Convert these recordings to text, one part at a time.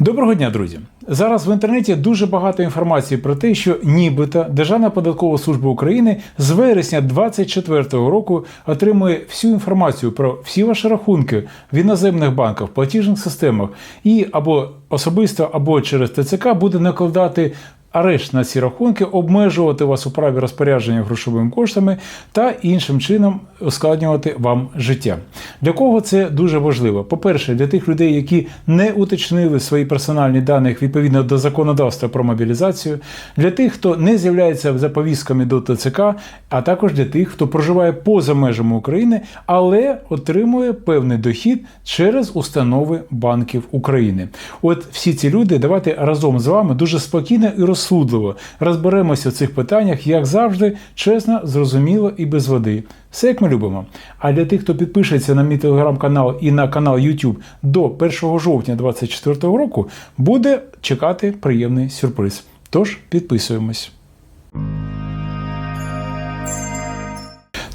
Доброго дня, друзі! Зараз в інтернеті дуже багато інформації про те, що нібито Державна податкова служба України з вересня 2024 року отримує всю інформацію про всі ваші рахунки в іноземних банках, платіжних системах і або особисто, або через ТЦК буде накладати. Арешт на ці рахунки, обмежувати вас у праві розпорядження грошовими коштами та іншим чином ускладнювати вам життя. Для кого це дуже важливо? По-перше, для тих людей, які не уточнили свої персональні дані відповідно до законодавства про мобілізацію, для тих, хто не з'являється за повістками до ТЦК, а також для тих, хто проживає поза межами України, але отримує певний дохід через установи банків України. От всі ці люди, давайте разом з вами дуже спокійно і розсудливо розберемося в цих питаннях, як завжди, чесно, зрозуміло і без води. Все як ми любимо. А для тих, хто підпишеться на мій телеграм-канал і на канал YouTube до 1 жовтня 2024 року, буде чекати приємний сюрприз. Тож підписуємось.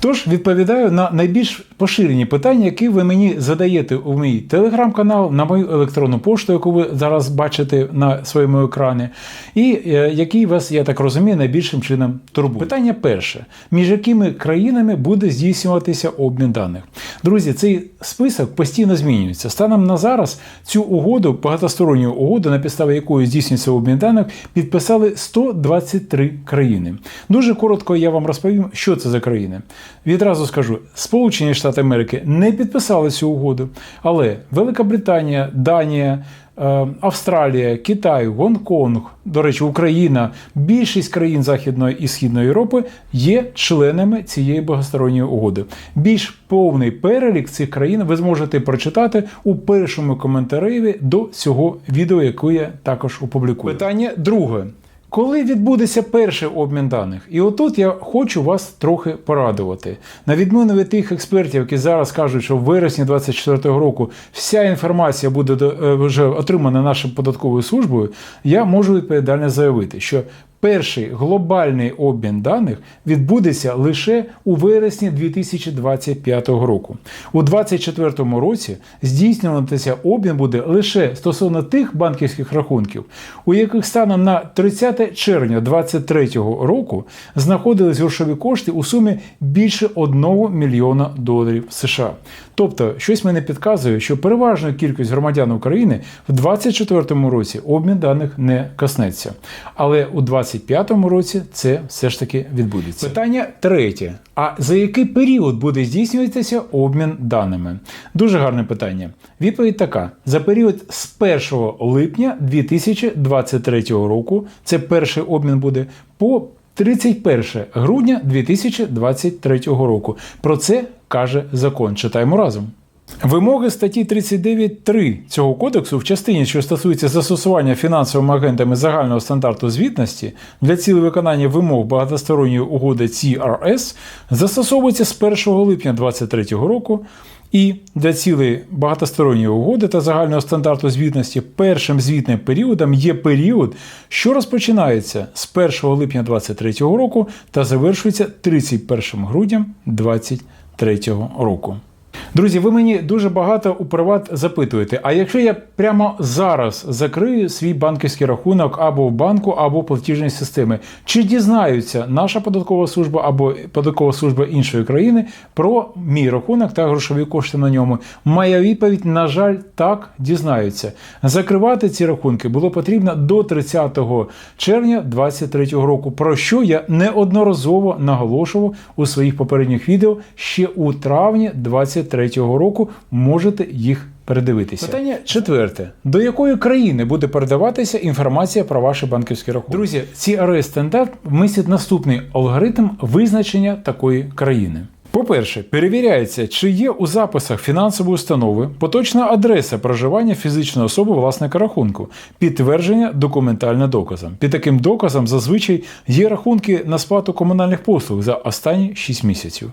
Тож відповідаю на найбільш поширені питання, які ви мені задаєте у мій телеграм-канал, на мою електронну пошту, яку ви зараз бачите на своєму екрані, і е, який вас, я так розумію, найбільшим чином турбує. Питання перше: між якими країнами буде здійснюватися обмін даних? Друзі, цей список постійно змінюється. Станом на зараз цю угоду, багатосторонню угоду, на підставі якої здійснюється обмін даних, підписали 123 країни. Дуже коротко я вам розповім, що це за країни. Відразу скажу, Сполучені Штати Америки не підписали цю угоду, але Велика Британія, Данія, Австралія, Китай, Гонконг, до речі, Україна, більшість країн Західної і Східної Європи є членами цієї багатосторонньої угоди. Більш повний перелік цих країн ви зможете прочитати у першому коментарі до цього відео, яке я також опублікую. Питання друге. Коли відбудеться перший обмін даних? І отут я хочу вас трохи порадувати. На відміну від тих експертів, які зараз кажуть, що в вересні 2024 року вся інформація буде е, вже отримана нашою податковою службою, я можу відповідально заявити, що перший глобальний обмін даних відбудеться лише у вересні 2025 року. У 2024 році здійснюватися обмін буде лише стосовно тих банківських рахунків, у яких станом на 30 червня 2023 року знаходились грошові кошти у сумі більше 1 мільйона доларів США. Тобто, щось мене підказує, що переважна кількість громадян України в 2024 році обмін даних не коснеться. Але у 2025 році це все ж таки відбудеться. Питання третє. А за який період буде здійснюватися обмін даними? Дуже гарне питання. Відповідь така: за період з 1 липня 2023 року, це перший обмін буде, по 31 грудня 2023 року. Про це каже закон. Читаємо разом. Вимоги статті 39.3 цього кодексу в частині, що стосується застосування фінансовими агентами загального стандарту звітності для цілей виконання вимог багатосторонньої угоди CRS, застосовується з 1 липня 2023 року. І для цілей багатосторонньої угоди та загального стандарту звітності першим звітним періодом є період, що розпочинається з 1 липня 2023 року та завершується 31 грудня 2023 року. Друзі, ви мені дуже багато у приват запитуєте. А якщо я прямо зараз закрию свій банківський рахунок або в банку, або в платіжній системі, чи дізнаються наша податкова служба або податкова служба іншої країни про мій рахунок та грошові кошти на ньому? Моя відповідь, на жаль, так дізнаються. Закривати ці рахунки було потрібно до 30 червня 2023 року, про що я неодноразово наголошував у своїх попередніх відео ще у травні 2023 року. Можете їх передивитися. Питання четверте: до якої країни буде передаватися інформація про ваші банківські рахунки? Друзі, ці АРС стандарт містять наступний алгоритм визначення такої країни. По-перше, перевіряється, чи є у записах фінансової установи поточна адреса проживання фізичної особи власника рахунку, підтвердження документальним доказом. Під таким доказом зазвичай є рахунки на сплату комунальних послуг за останні 6 місяців.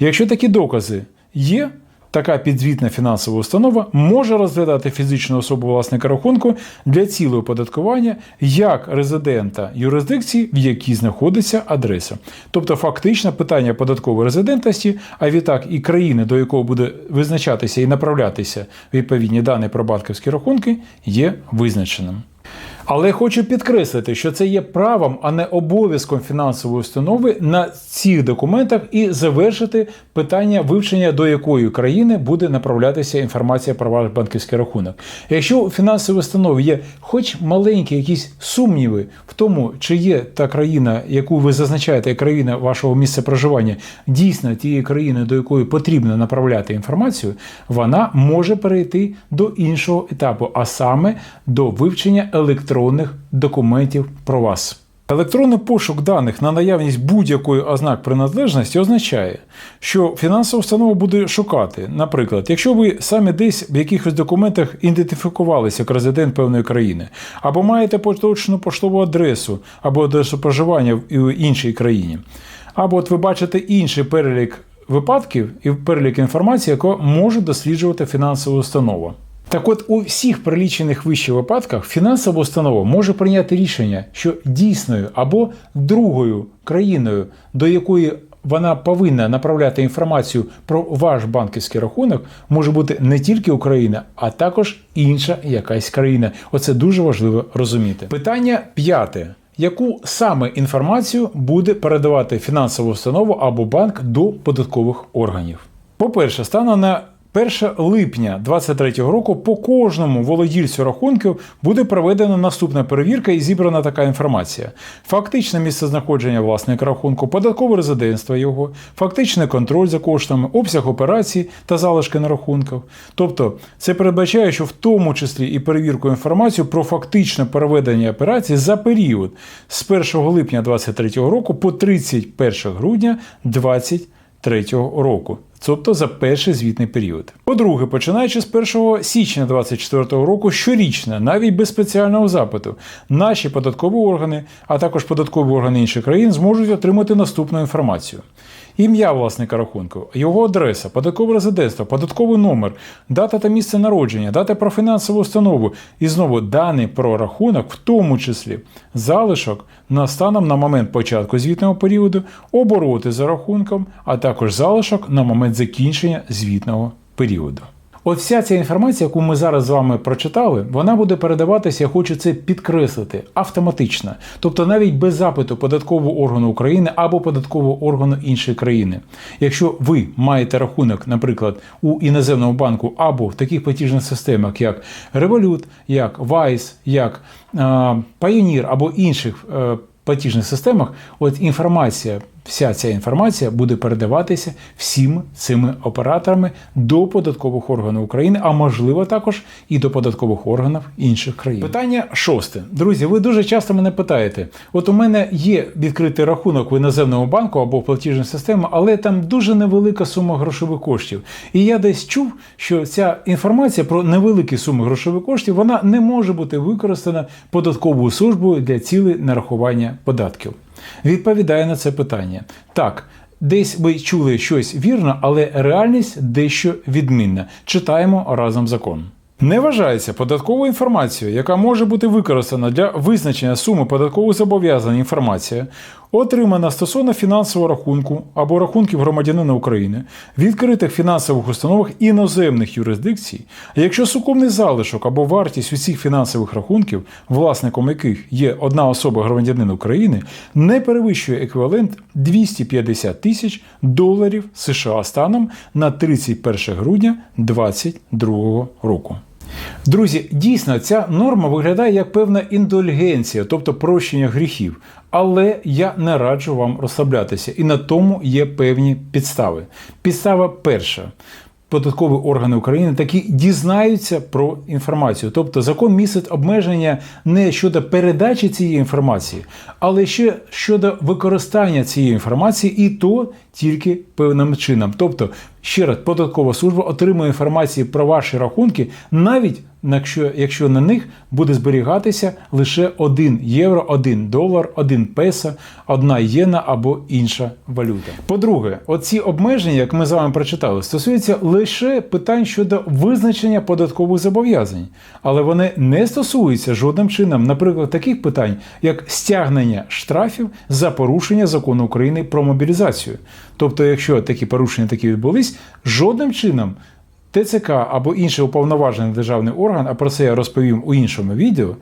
Якщо такі докази є, Така підзвітна фінансова установа може розглядати фізичну особу власника рахунку для цілого оподаткування як резидента юрисдикції, в якій знаходиться адреса. Тобто, фактично, питання податкової резидентності, а відтак і країни, до якого буде визначатися і направлятися відповідні дані про банківські рахунки, є визначеним. Але хочу підкреслити, що це є правом, а не обов'язком фінансової установи на цих документах і завершити питання вивчення, до якої країни буде направлятися інформація про ваш банківський рахунок. Якщо у фінансовій установі є хоч маленькі якісь сумніви в тому, чи є та країна, яку ви зазначаєте, як країна вашого місця проживання, дійсно тієї країни, до якої потрібно направляти інформацію, вона може перейти до іншого етапу, а саме до вивчення електронних документів про вас. Електронний пошук даних на наявність будь-якої ознак приналежності означає, що фінансова установа буде шукати, наприклад, якщо ви самі десь в якихось документах ідентифікувалися як резидент певної країни, або маєте поточну поштову адресу або адресу проживання в іншій країні, або от ви бачите інший перелік випадків і перелік інформації, яку може досліджувати фінансова установа. Так от у всіх прилічених вище випадках фінансова установа може прийняти рішення, що дійсною або другою країною, до якої вона повинна направляти інформацію про ваш банківський рахунок, може бути не тільки Україна, а також інша якась країна. Оце дуже важливо розуміти. Питання п'яте. Яку саме інформацію буде передавати фінансова установа або банк до податкових органів? По-перше, станом на 1 липня 2023 року по кожному володільцю рахунків буде проведена наступна перевірка і зібрана така інформація: фактичне місцезнаходження власника рахунку, податкове резидентство його, фактичний контроль за коштами, обсяг операцій та залишки на рахунках. Тобто, це передбачає, що в тому числі і перевірку інформацію про фактичне проведення операцій за період з 1 липня 2023 року по 31 грудня 2023 року тобто за перший звітний період. По-друге, починаючи з 1 січня 2024 року, щорічно, навіть без спеціального запиту, наші податкові органи, а також податкові органи інших країн зможуть отримати наступну інформацію. Ім'я власника рахунку, його адреса, податкове резидентство, податковий номер, дата та місце народження, дата про фінансову установу і знову дані про рахунок, в тому числі залишок на станом на момент початку звітного періоду, обороти за рахунком, а також залишок на момент закінчення звітного періоду. От вся ця інформація, яку ми зараз з вами прочитали, вона буде передаватися, я хочу це підкреслити, автоматично. Тобто навіть без запиту податкового органу України або податкового органу іншої країни. Якщо ви маєте рахунок, наприклад, у іноземному банку або в таких платіжних системах, як Revolut, як Wise, як е, Pioneer або інших е, платіжних системах, от інформація Вся ця інформація буде передаватися всім цими операторами до податкових органів України, а можливо також і до податкових органів інших країн. Питання шосте. Друзі, ви дуже часто мене питаєте: от у мене є відкритий рахунок в іноземному банку або в платіжній системі, але там дуже невелика сума грошових коштів. І я десь чув, що ця інформація про невеликі суми грошових коштів вона не може бути використана податковою службою для цілей нарахування податків відповідає на це питання. Так, десь ви чули щось вірно, але реальність дещо відмінна. Читаємо разом закон. Не вважається податковою інформацією, яка може бути використана для визначення суми податкових зобов'язань інформація, отримана стосовно фінансового рахунку або рахунків громадянина України, відкритих фінансових установах іноземних юрисдикцій, якщо сукупний залишок або вартість усіх фінансових рахунків, власником яких є одна особа громадянина України, не перевищує еквівалент 250 тисяч доларів США станом на 31 грудня 2022 року. Друзі, дійсно, ця норма виглядає як певна індульгенція, тобто прощення гріхів. Але я не раджу вам розслаблятися, і на тому є певні підстави. Підстава перша. Податкові органи України такі дізнаються про інформацію. Тобто закон містить обмеження не щодо передачі цієї інформації, але ще щодо використання цієї інформації, і то тільки певним чином. Тобто, ще раз, податкова служба отримує інформацію про ваші рахунки навіть якщо, якщо на них буде зберігатися лише 1 євро, 1 долар, 1 песо, 1 єна або інша валюта. По-друге, оці обмеження, як ми з вами прочитали, стосуються лише питань щодо визначення податкових зобов'язань, але вони не стосуються жодним чином, наприклад, таких питань, як стягнення штрафів за порушення закону України про мобілізацію. Тобто, якщо такі порушення такі відбулись, жодним чином. ТЦК або інший уповноважений державний орган, а про це я розповім у іншому відео,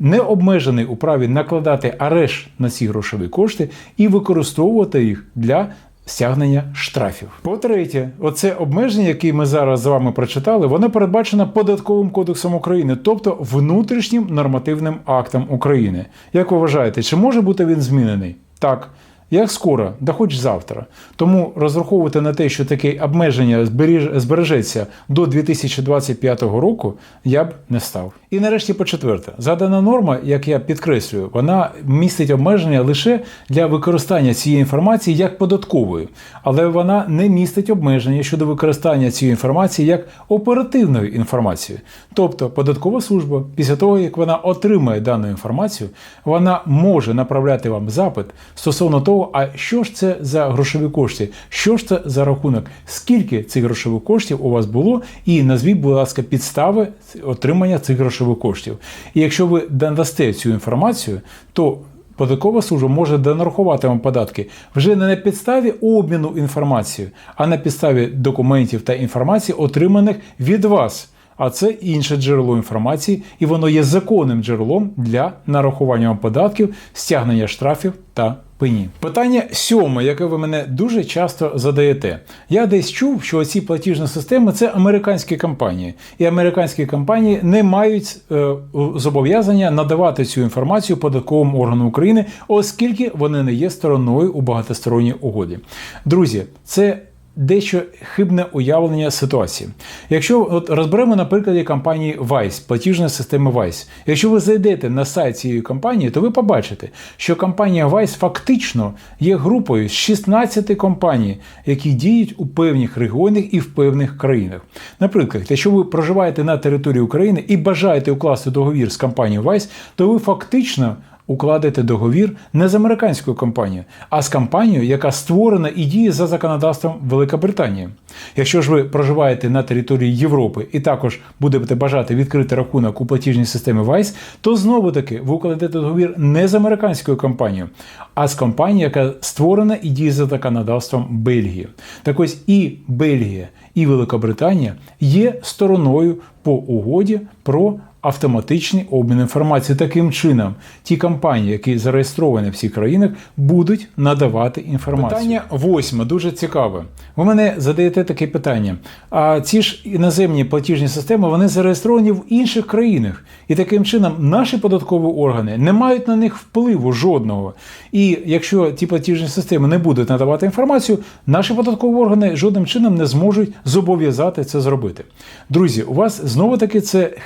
не обмежений у праві накладати арешт на ці грошові кошти і використовувати їх для стягнення штрафів. По-третє, оце обмеження, яке ми зараз з вами прочитали, воно передбачено податковим кодексом України, тобто внутрішнім нормативним актом України. Як ви вважаєте, чи може бути він змінений? Так. Як скоро, да хоч завтра. Тому розраховувати на те, що таке обмеження збережеться до 2025 року, я б не став. І нарешті, по четверте, задана норма, як я підкреслюю, вона містить обмеження лише для використання цієї інформації як податкової, але вона не містить обмеження щодо використання цієї інформації як оперативної інформації. Тобто податкова служба, після того як вона отримає дану інформацію, вона може направляти вам запит стосовно того, а що ж це за грошові кошти, що ж це за рахунок, скільки цих грошових коштів у вас було, і назвіть, будь ласка, підстави отримання цих грошових коштів. І якщо ви надасте цю інформацію, то Податкова служба може донарахувати вам податки вже не на підставі обміну інформацією, а на підставі документів та інформації, отриманих від вас. А це інше джерело інформації, і воно є законним джерелом для нарахування вам податків, стягнення штрафів та пені. Питання сьоме, яке ви мене дуже часто задаєте. Я десь чув, що ці платіжні системи це американські компанії, і американські компанії не мають е, зобов'язання надавати цю інформацію податковому органу України, оскільки вони не є стороною у багатосторонній угоді. Друзі, це дещо хибне уявлення ситуації. Якщо от розберемо на прикладі компанії Vice, платіжної системи Vice. Якщо ви зайдете на сайт цієї компанії, то ви побачите, що компанія Vice фактично є групою з 16 компаній, які діють у певних регіонах і в певних країнах. Наприклад, якщо ви проживаєте на території України і бажаєте укласти договір з компанією Vice, то ви фактично укладете договір не з американською компанією, а з компанією, яка створена і діє за законодавством Великобританії. Якщо ж ви проживаєте на території Європи і також будете бажати відкрити рахунок у платіжній системі Vice, то знову таки ви укладете договір не з американською компанією, а з компанією, яка створена і діє за законодавством Бельгії. Так ось і Бельгія, і Великобританія є стороною по угоді про автоматичний обмін інформацією. Таким чином, ті компанії, які зареєстровані в цих країнах, будуть надавати інформацію. Питання восьме, дуже цікаве. Ви мене задаєте таке питання. А ці ж іноземні платіжні системи вони зареєстровані в інших країнах. І таким чином наші податкові органи не мають на них впливу жодного. І якщо ті платіжні системи не будуть надавати інформацію, наші податкові органи жодним чином не зможуть зобов'язати це зробити. Друзі, у вас знову таки це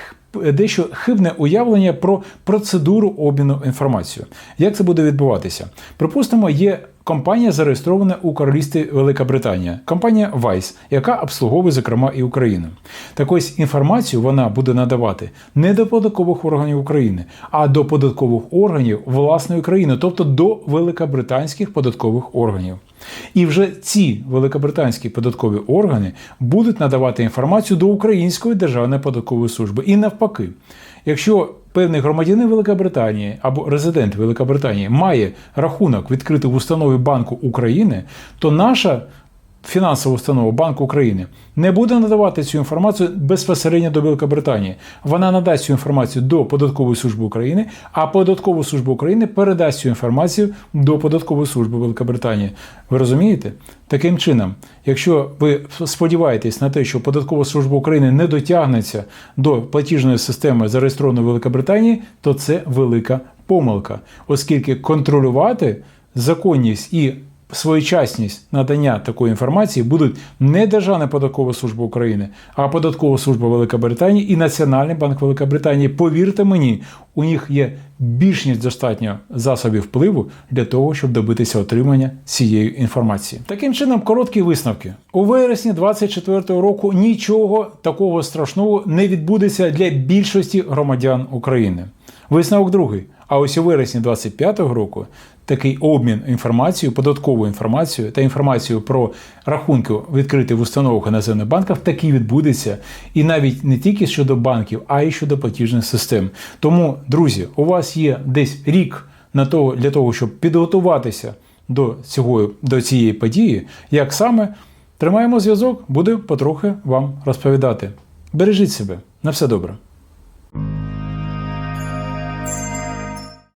дещо хибне уявлення про процедуру обміну інформацією. Як це буде відбуватися? Припустимо, є компанія зареєстрована у Королівстві Велика Британія, компанія Vice, яка обслуговує, зокрема, і Україну. Так ось інформацію вона буде надавати не до податкових органів України, а до податкових органів власної країни, тобто до великобританських податкових органів. І вже ці великобританські податкові органи будуть надавати інформацію до Української державної податкової служби. І навпаки, якщо певний громадянин Великобританії або резидент Великобританії має рахунок відкритий в установі Банку України, то наша фінансова установа Банк України не буде надавати цю інформацію безпосередньо до Великобританії. Вона надасть цю інформацію до Податкової служби України, а Податкова служба України передасть цю інформацію до Податкової служби Великобританії. Ви розумієте? Таким чином, якщо ви сподіваєтесь на те, що Податкова служба України не дотягнеться до платіжної системи, зареєстрованої Великобританії, то це велика помилка, оскільки контролювати законність і своєчасність надання такої інформації будуть не Державна податкова служба України, а Податкова служба Великобританії і Національний банк Великобританії. Повірте мені, у них є більш ніж достатньо засобів впливу для того, щоб добитися отримання цієї інформації. Таким чином, короткі висновки. У вересні 2024 року нічого такого страшного не відбудеться для більшості громадян України. Висновок другий. А ось у вересні 2025 року такий обмін інформацією, податковою інформацією та інформацією про рахунки відкриті в установах іноземних банків таки відбудеться. І навіть не тільки щодо банків, а й щодо платіжних систем. Тому, друзі, у вас є десь рік на того, для того, щоб підготуватися до, цього, до цієї події. Як саме тримаємо зв'язок, буду потрохи вам розповідати. Бережіть себе, на все добре.